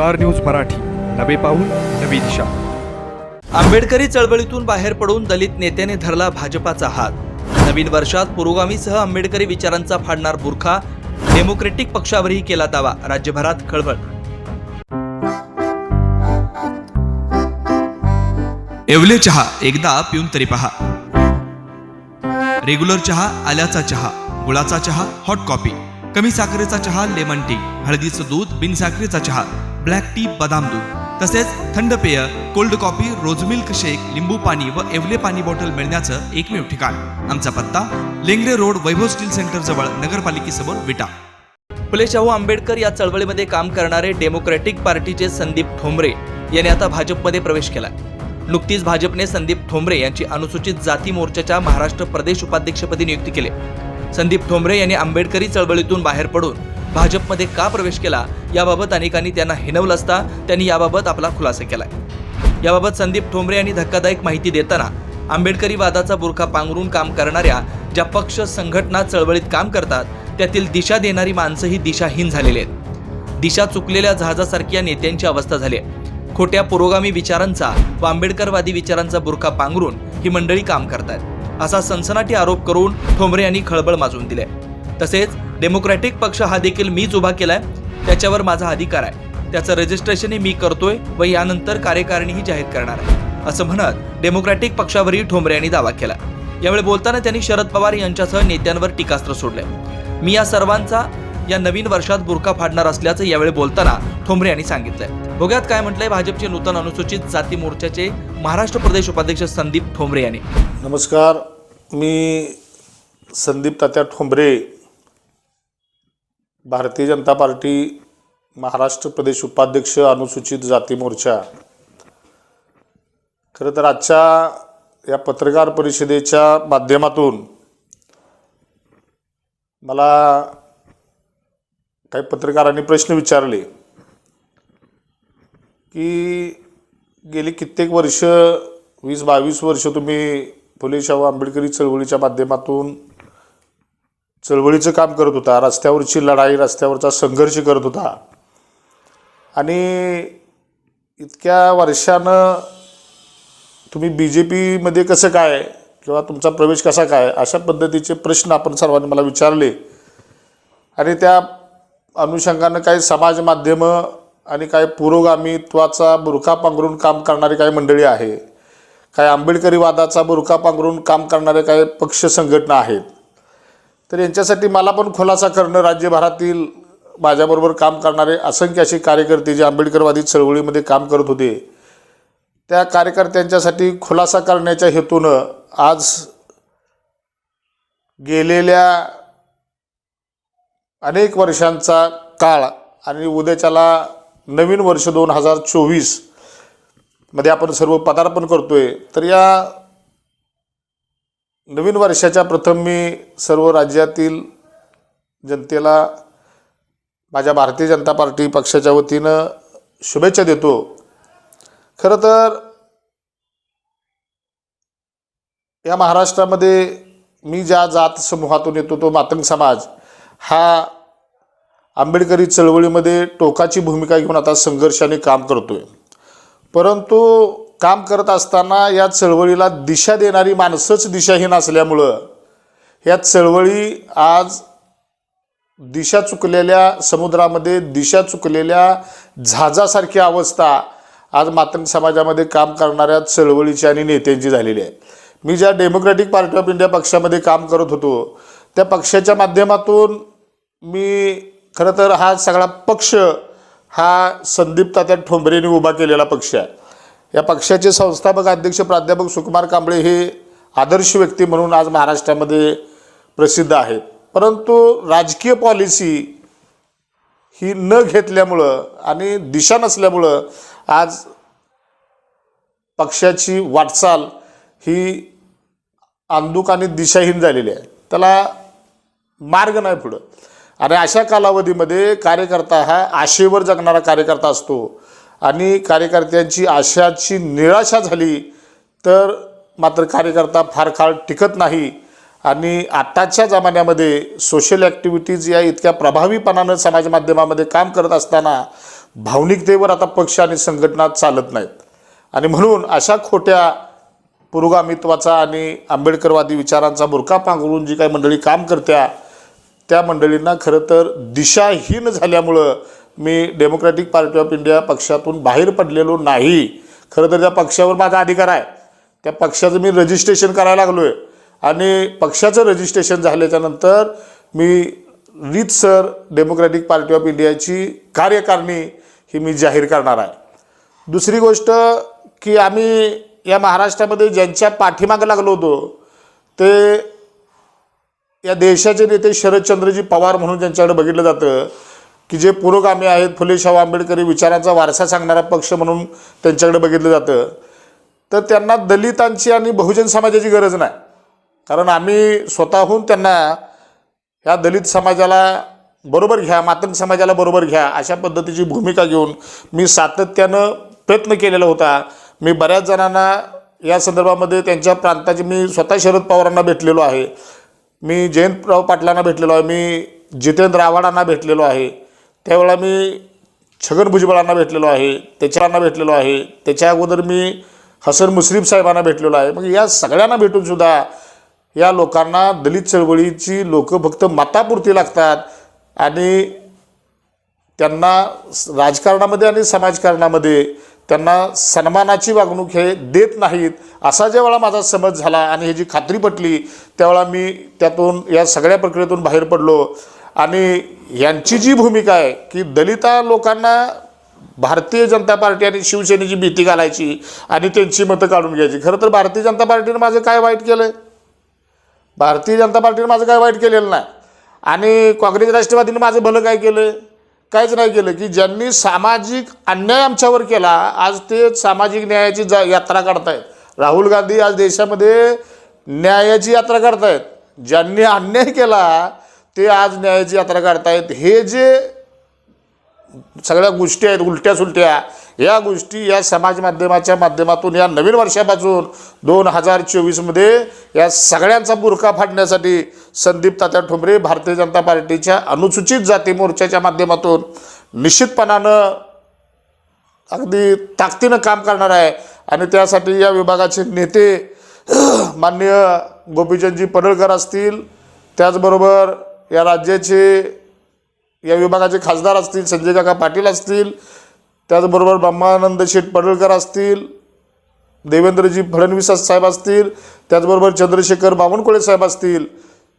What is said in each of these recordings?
Star news Marathi. नवे पाऊल नवी दिशा. आंबेडकरी चळवळीतून बाहेर पडून दलित नेत्याने धरला भाजपाचा हात. नवीन वर्षात पुरोगामीसह आंबेडकरी विचारांचा फाडणार बुरखा डेमोक्रेटिक पक्षावरही केला दावा राज्यभरात खळबळ. येवले चहा एकदा पिऊन तरी पहा. रेग्युलर चहा आल्याचा चहा गुळाचा चहा हॉट कॉफी. कमी साखरेचा चहा लेमन टी. हळदीचं दूध बिन साखरेचा चहा. ब्लॅक टी बदाम दूध. तसेच थंड पेय cold coffee rose milk shake लिंबू पाणी व एवले पाणी बॉटल मिळण्याचं एकमेव ठिकाण. आमचा पत्ता Lengare road Vaibhav steel centre जवळ नगरपालिकेसमोर विटा. फुले शाहू आंबेडकर या चळवळीमध्ये काम करणारे डेमोक्रॅटिक पार्टीचे संदीप ठोंबरे यांनी आता भाजपमध्ये प्रवेश केला नुकतीच भाजपने संदीप ठोंबरे यांची अनुसूचित जाती मोर्चाच्या महाराष्ट्र प्रदेश उपाध्यक्षपदी नियुक्ती केली. संदीप ठोंबरे यांनी आंबेडकरी चळवळीतून बाहेर पडून भाजपमध्ये का प्रवेश केला? याबाबत अनेकांनी त्यांना हिनवलं असता त्यांनी याबाबत आपला खुलासा केलाय. याबाबत संदीप ठोंबरे यांनी धक्कादायक माहिती देताना आंबेडकरी वादाचा बुरखा पांघरून काम करणाऱ्या ज्या पक्ष संघटना चळवळीत काम करतात त्यातील दिशा देणारी माणसं ही दिशाहीन झालेली आहेत. दिशा चुकलेल्या जहाजासारखी या नेत्यांची अवस्था झाली आहे. खोट्या पुरोगामी विचारांचा व आंबेडकरवादी विचारांचा बुरखा पांघरून ही मंडळी काम करतात असा सनसनाटी आरोप करून ठोंबरे यांनी खळबळ माजवून दिले तसेच डेमोक्रॅटिक पक्ष हा देखील मीच उभा केलाय. त्याच्यावर माझा अधिकार आहे. त्याचं रजिस्ट्रेशनही मी करतोय व यानंतर कार्यकारिणीही जाहीर करणार आहे. असं म्हणत डेमोक्रॅटिक पक्षावरही ठोंबरे यांनी दावा केला. यावेळी बोलताना त्यांनी शरद पवार यांच्यासह नेत्यांवर टीकास्त्र सोडले. मी या सर्वांचा या नवीन वर्षात बुरखा फाडणार असल्याचं यावेळी बोलताना ठोंबरे यांनी सांगितलंय. बघ्यात काय म्हटलंय भाजपचे नूतन अनुसूचित जाती मोर्चाचे महाराष्ट्र प्रदेश उपाध्यक्ष संदीप ठोंबरे यांनी. नमस्कार. मी संदीप तात्या ठोंबरे भारतीय जनता पार्टी महाराष्ट्र प्रदेश उपाध्यक्ष अनुसूचित जाती मोर्चा. खरं तर आजच्या या पत्रकार परिषदेच्या माध्यमातून मला काही पत्रकारांनी प्रश्न विचारले की गेली कित्येक वर्ष वीस बावीस वर्ष तुम्ही फुले शाहू आंबेडकरी चळवळीच्या माध्यमातून चळवळीचं काम करत होता रस्त्यावरची लढाई रस्त्यावरचा संघर्ष करत होता. आणि इतक्या वर्षानं तुम्ही बी जे पीमध्ये कसं काय किंवा तुमचा प्रवेश कसा काय अशा पद्धतीचे प्रश्न आपण सर्वांनी मला विचारले. आणि त्या अनुषंगानं काही समाज माध्यमं आणि काही पुरोगामीत्वाचा बुरखा पांघरून काम करणारी काही मंडळी आहे. काही आंबेडकरी वादाचा बुरखा पांघरून काम करणारे काही पक्ष संघटना आहेत. तर यांच्यासाठी मला पण खुलासा करणं राज्यभरातील माझ्याबरोबर काम करणारे असंख्य असे कार्यकर्ते जे आंबेडकरवादी चळवळीमध्ये काम करत होते त्या कार्यकर्त्यांच्यासाठी खुलासा करण्याच्या हेतूनं आज गेलेल्या अनेक वर्षांचा काळ आणि उद्याच्याला नवीन वर्ष दोन हजार चोवीसमध्ये आपण सर्व पदार्पण करतो आहे तर या नवीन वर्षाच्या प्रथम मी सर्व राज्यातील जनतेला माझ्या भारतीय जनता पार्टी पक्षाच्या वतीनं शुभेच्छा देतो. खरं तर या महाराष्ट्रामध्ये मी ज्या जात समूहातून येतो तो मातंग समाज हा आंबेडकरी चळवळीमध्ये टोकाची भूमिका घेऊन आता संघर्षाने काम करतो आहे परंतु काम करत असताना या चळवळीला दिशा देणारी माणसंच दिशाहीन असल्यामुळं या चळवळी आज दिशा चुकलेल्या समुद्रामध्ये दिशा चुकलेल्या झाजासारखी अवस्था आज मातंग समाजामध्ये काम करणाऱ्या चळवळीची आणि नेत्यांची झालेली आहे. मी ज्या डेमोक्रॅटिक पार्टी ऑफ इंडिया पक्षामध्ये काम करत होतो त्या पक्षाच्या माध्यमातून मी खरं तर हा सगळा पक्ष हा संदीप तात्या ठोंबरेने उभा केलेला पक्ष आहे. या पक्षाचे संस्थापक अध्यक्ष प्राध्यापक सुकुमार कांबळे हे आदर्श व्यक्ती म्हणून आज महाराष्ट्रामध्ये प्रसिद्ध आहेत. परंतु राजकीय पॉलिसी ही न घेतल्यामुळं आणि दिशा नसल्यामुळं आज पक्षाची वाटचाल ही अंधुक आणि दिशाहीन झालेली आहे. त्याला मार्ग नाही पुढं. आणि अशा कालावधीमध्ये कार्यकर्ता हा आशेवर जगणारा कार्यकर्ता असतो. आणि कार्यकर्त्यांची आशाची निराशा झाली तर मात्र कार्यकर्ता फार काळ टिकत नाही. आणि आत्ताच्या जमान्यामध्ये सोशल ॲक्टिव्हिटीज या इतक्या प्रभावीपणानं समाज माध्यमामध्ये काम करत असताना भावनिकतेवर आता पक्ष आणि संघटना चालत नाहीत. आणि म्हणून अशा खोट्या पुरोगामित्वाचा आणि आंबेडकरवादी विचारांचा बुरका पांघरून जी काही मंडळी काम करत्या त्या मंडळींना खरं तर दिशाहीन झाल्यामुळं मी डेमोक्रॅटिक पार्टी ऑफ इंडिया पक्षातून बाहेर पडलेलो नाही. खरं तर त्या पक्षावर माझा अधिकार आहे. त्या पक्षाचं मी रजिस्ट्रेशन करायला लागलो आहे आणि पक्षाचं रजिस्ट्रेशन झाल्याच्यानंतर मी रीतसर डेमोक्रॅटिक पार्टी ऑफ इंडियाची कार्यकारिणी ही मी जाहीर करणार आहे. दुसरी गोष्ट की आम्ही या महाराष्ट्रामध्ये ज्यांच्या पाठीमागं लागलो होतो ते या देशाचे नेते शरदचंद्रजी पवार म्हणून ज्यांच्याकडे बघितलं जातं की जे पुरोगामी आहेत फुले शाहू आंबेडकरी विचारांचा वारसा सांगणारा पक्ष म्हणून त्यांच्याकडे बघितलं जातं. तर त्यांना दलितांची आणि बहुजन समाजाची गरज नाही. कारण आम्ही स्वतःहून त्यांना ह्या दलित समाजाला बरोबर घ्या मातंग समाजाला बरोबर घ्या अशा पद्धतीची भूमिका घेऊन मी सातत्यानं प्रयत्न केलेला होता. मी बऱ्याच जणांना या संदर्भामध्ये त्यांच्या प्रांताची मी स्वतः शरद पवारांना भेटलेलो आहे. मी जयंतराव पाटलांना भेटलेलो आहे. मी जितेंद्र आव्हाडांना भेटलेलो आहे. त्यावेळेला मी छगन भुजबळांना भेटलेलो आहे त्याच्याना भेटलेलो आहे त्याच्या अगोदर मी हसन मुश्रीफ साहेबांना भेटलेलो आहे. मग या सगळ्यांना भेटूनसुद्धा या लोकांना दलित चळवळीची लोकं फक्त मतापुरती लागतात आणि त्यांना राजकारणामध्ये आणि समाजकारणामध्ये त्यांना सन्मानाची वागणूक हे देत नाहीत असा ज्यावेळा माझा समज झाला आणि ह्याची खात्री पटली त्यावेळा मी त्यातून या सगळ्या प्रक्रियेतून बाहेर पडलो. आणि यांची जी भूमिका आहे की दलिता लोकांना भारतीय जनता पार्टी आणि शिवसेनेची भीती घालायची आणि त्यांची मतं काढून घ्यायची. खरं तर भारतीय जनता पार्टीनं माझं काय वाईट केलं आहे भारतीय जनता पार्टीनं माझं काय वाईट केलेलं नाही. आणि काँग्रेस राष्ट्रवादीनं माझं भलं काय केलं काहीच नाही केलं. की ज्यांनी सामाजिक अन्याय आमच्यावर केला आज ते सामाजिक न्यायाची जा यात्रा काढतायत. राहुल गांधी आज देशामध्ये न्यायाची यात्रा काढतायत ज्यांनी अन्याय केला ते आज न्यायाची यात्रा काढतायत हे जे सगळ्या गोष्टी आहेत उलट्या सुलट्या या गोष्टी या समाज माध्यमाच्या माध्यमातून या नवीन वर्षापासून दोन हजार चोवीसमध्ये या सगळ्यांचा बुरखा फाडण्यासाठी संदीप तात्या ठोंबरे भारतीय जनता पार्टीच्या अनुसूचित जाती मोर्चाच्या माध्यमातून निश्चितपणानं अगदी ताकदीनं काम करणार आहे. आणि त्यासाठी या विभागाचे नेते माननीय गोपीचंदजी पडळकर असतील त्याचबरोबर या राज्याचे या विभागाचे खासदार असतील संजय काका पाटील असतील त्याचबरोबर ब्रह्मानंद शेठ पडळकर असतील देवेंद्रजी फडणवीस साहेब असतील त्याचबरोबर चंद्रशेखर बावनकुळे साहेब असतील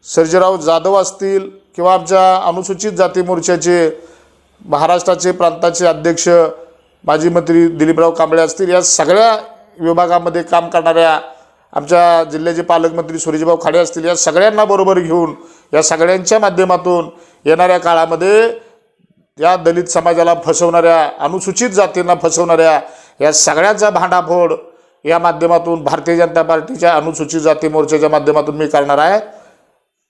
सर्जेराव जाधव असतील किंवा आमच्या अनुसूचित जाती मोर्चाचे महाराष्ट्राचे प्रांताचे अध्यक्ष माजी मंत्री दिलीपराव कांबळे असतील या सगळ्या विभागामध्ये काम करणाऱ्या आमच्या जिल्ह्याचे पालकमंत्री सुरेशभाऊ खाडे असतील या सगळ्यांना बरोबर घेऊन या सगळ्यांच्या माध्यमातून येणाऱ्या काळामध्ये या दलित समाजाला फसवणाऱ्या अनुसूचित जातींना फसवणाऱ्या या सगळ्यांचा भांडाफोड या माध्यमातून भारतीय जनता पार्टीच्या अनुसूचित जाती मोर्चाच्या माध्यमातून मी करणार आहे.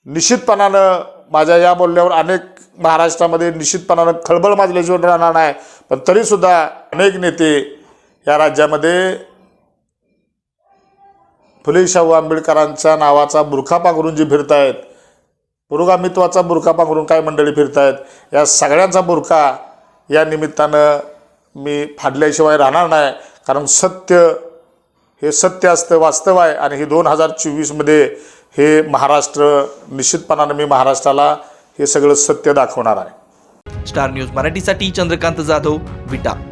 निश्चितपणानं माझ्या या बोलण्यावर अनेक महाराष्ट्रामध्ये निश्चितपणानं खळबळ माजल्याशिवाय राहणार नाही. पण तरीसुद्धा अनेक नेते या राज्यामध्ये फुले शाहू आंबेडकरांच्या नावाचा बुरखा पांघरून जे फिरतायत पुरोगामित्वाचा बुरखा पांघरून काय मंडळी फिरतायत या सगळ्यांचा बुरखा या निमित्तानं मी फाडल्याशिवाय राहणार नाही. कारण सत्य हे सत्य असतं वास्तव आहे. आणि हे दोन हजार चोवीसमध्ये हे महाराष्ट्र निश्चितपणानं मी महाराष्ट्राला हे सगळं सत्य दाखवणार आहे. स्टार न्यूज मराठीसाठी चंद्रकांत जाधव विटा.